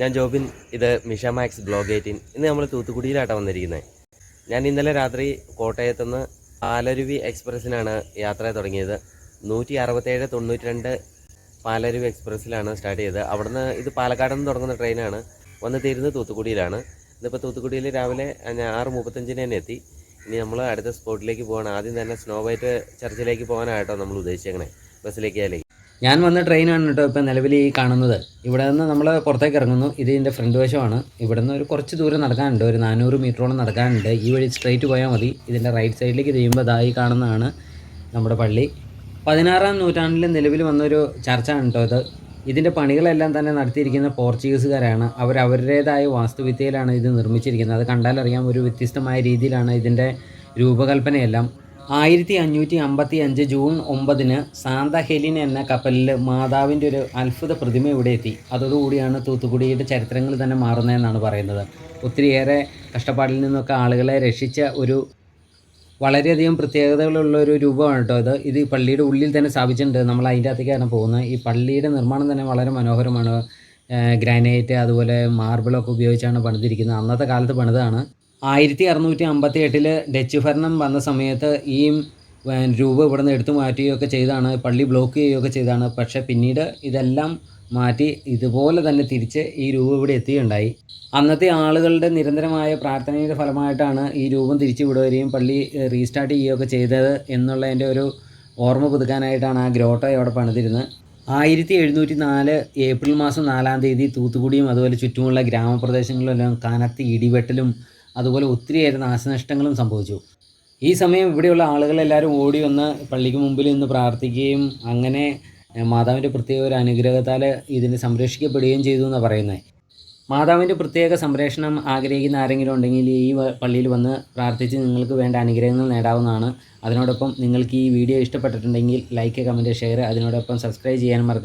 ഞാൻ ജോബിൻ ഇത് Misha max blog eighteen. ഇന്ന് നമ്മൾ തൂത്തുക്കുടിയിലാട്ടാണ് വന്നിരിക്കുന്നത് ഞാൻ ഇന്നലെ രാത്രി കോട്ടയത്തുനിന്ന് പാലരുവി എക്സ്പ്രസ്സിനാണ് യാത്ര തുടങ്ങിയത്. നൂറ്റി അറുപത്തേഴ് തൊണ്ണൂറ്റി രണ്ട് പാലരുവി എക്സ്പ്രസ്സിലാണ് സ്റ്റാർട്ട് ചെയ്തത്. അവിടുന്ന് ഇത് പാലക്കാട് നിന്ന് തുടങ്ങുന്ന ട്രെയിനാണ്. വന്ന് തീരുന്നത് തൂത്തുക്കുടിയിലാണ്. ഇന്നിപ്പോൾ തൂത്തുക്കുടിയിൽ രാവിലെ ഞാൻ ആറ് മുപ്പത്തഞ്ചിന് തന്നെ എത്തി. ഇനി നമ്മൾ അടുത്ത സ്പോട്ടിലേക്ക് പോകണം ആദ്യം തന്നെ സ്നോ വൈറ്റ് ചർച്ചിലേക്ക് പോകാനായിട്ടോ നമ്മൾ ഉദ്ദേശിച്ചേക്കണേ. ബസ്സിലേക്കായാലേ ഞാൻ വന്ന ട്രെയിനാണ് കേട്ടോ ഇപ്പം നിലവിൽ ഈ കാണുന്നത്. ഇവിടെ നിന്ന് നമ്മൾ പുറത്തേക്ക് ഇറങ്ങുന്നു. ഇത് ഇതിന്റെ ഫ്രണ്ട് വശമാണ്. ഇവിടെ നിന്ന് ഒരു കുറച്ച് ദൂരം നടക്കാനുണ്ട്. ഒരു നാനൂറ് മീറ്ററോളം നടക്കാനുണ്ട്. ഈ വഴി സ്ട്രെയിറ്റ് പോയാൽ മതി. ഇതിന്റെ റൈറ്റ് സൈഡിലേക്ക് ചെയ്യുമ്പോൾ ഇതായി കാണുന്നതാണ് നമ്മുടെ പള്ളി. പതിനാറാം നൂറ്റാണ്ടിൽ നിലവിൽ വന്നൊരു ചർച്ചാണ് കേട്ടോ ഇത്. ഇതിന്റെ പണികളെല്ലാം തന്നെ നടത്തിയിരിക്കുന്ന പോർച്ചുഗീസുകാരാണ്. അവർ അവരുടേതായ വാസ്തുവിദ്യയിലാണ് ഇത് നിർമ്മിച്ചിരിക്കുന്നത്. അത് കണ്ടാലറിയാം ഒരു വ്യത്യസ്തമായ രീതിയിലാണ് ഇതിന്റെ രൂപകൽപ്പനയെല്ലാം. ആയിരത്തി അഞ്ഞൂറ്റി അമ്പത്തി അഞ്ച് ജൂൺ ഒമ്പതിന് സാന്ത ഹെലിൻ എന്ന കപ്പലിൽ മാതാവിന്റെ ഒരു അത്ഭുത പ്രതിമ ഇവിടെ എത്തി. അതോടുകൂടിയാണ് തൂത്തുക്കുടിയുടെ ചരിത്രങ്ങൾ തന്നെ മാറുന്നതെന്നാണ് പറയുന്നത്. ഒത്തിരിയേറെ കഷ്ടപ്പാടിൽ നിന്നൊക്കെ ആളുകളെ രക്ഷിച്ച ഒരു വളരെയധികം പ്രത്യേകതകളുള്ള ഒരു രൂപമാണ് കേട്ടോ ഇത്. ഇത് പള്ളിയുടെ ഉള്ളിൽ തന്നെ സ്ഥാപിച്ചിട്ടുണ്ട്. നമ്മൾ അതിന്റെ അകത്തേക്കാണ് പോകുന്നത്. ഈ പള്ളിയുടെ നിർമ്മാണം തന്നെ വളരെ മനോഹരമാണ്. ഗ്രാനൈറ്റ് അതുപോലെ മാർബിളൊക്കെ ഉപയോഗിച്ചാണ് പണിതിരിക്കുന്നത്. അന്നത്തെ കാലത്ത് പണിതാണ്. ആയിരത്തി അറുന്നൂറ്റി അമ്പത്തി എട്ടിൽ ഡച്ച് ഭരണം വന്ന സമയത്ത് ഈ രൂപ ഇവിടെ നിന്ന് എടുത്തു മാറ്റുകയൊക്കെ ചെയ്താണ് പള്ളി ബ്ലോക്ക് ചെയ്യുകയൊക്കെ ചെയ്താണ്. പക്ഷേ പിന്നീട് ഇതെല്ലാം മാറ്റി ഇതുപോലെ തന്നെ തിരിച്ച് ഈ രൂപം ഇവിടെ എത്തുകയുണ്ടായി അന്നത്തെ ആളുകളുടെ നിരന്തരമായ പ്രാർത്ഥനയുടെ ഫലമായിട്ടാണ് ഈ രൂപം തിരിച്ചു വിടുകയും പള്ളി റീസ്റ്റാർട്ട് ചെയ്യുകയൊക്കെ ചെയ്തത് എന്നുള്ളതിന്റെ ഒരു ഓർമ്മ പുതുക്കാനായിട്ടാണ് ആ ഗ്രോട്ട അവിടെ പണിതിരുന്നത്. ആയിരത്തി എഴുന്നൂറ്റി നാല് ഏപ്രിൽ മാസം നാലാം തീയതി തൂത്തുക്കുടിയും അതുപോലെ ചുറ്റുമുള്ള ഗ്രാമപ്രദേശങ്ങളിലെല്ലാം കനത്ത ഇടിവെട്ടലും അതുപോലെ ഒത്തിരിയേറെ നാശനഷ്ടങ്ങളും സംഭവിച്ചു. ഈ സമയം ഇവിടെയുള്ള ആളുകളെല്ലാവരും ഓടി വന്ന് പള്ളിക്ക് മുമ്പിൽ നിന്ന് പ്രാർത്ഥിക്കുകയും അങ്ങനെ മാതാവിന്റെ പ്രത്യേക ഒരു അനുഗ്രഹത്താൽ ഇതിന് സംരക്ഷിക്കപ്പെടുകയും ചെയ്തു എന്നാണ് പറയുന്നത് മാതാവിന്റെ പ്രത്യേക സംരക്ഷണം ആഗ്രഹിക്കുന്ന ആരെങ്കിലും ഉണ്ടെങ്കിൽ ഈ പള്ളിയിൽ വന്ന് പ്രാർത്ഥിച്ച് നിങ്ങൾക്ക് വേണ്ട അനുഗ്രഹങ്ങൾ നേടാവുന്നതാണ്. അതിനോടൊപ്പം നിങ്ങൾക്ക് ഈ വീഡിയോ ഇഷ്ടപ്പെട്ടിട്ടുണ്ടെങ്കിൽ ലൈക്ക് കമന്റ് ഷെയർ അതിനോടൊപ്പം സബ്സ്ക്രൈബ് ചെയ്യാൻ മറക്ക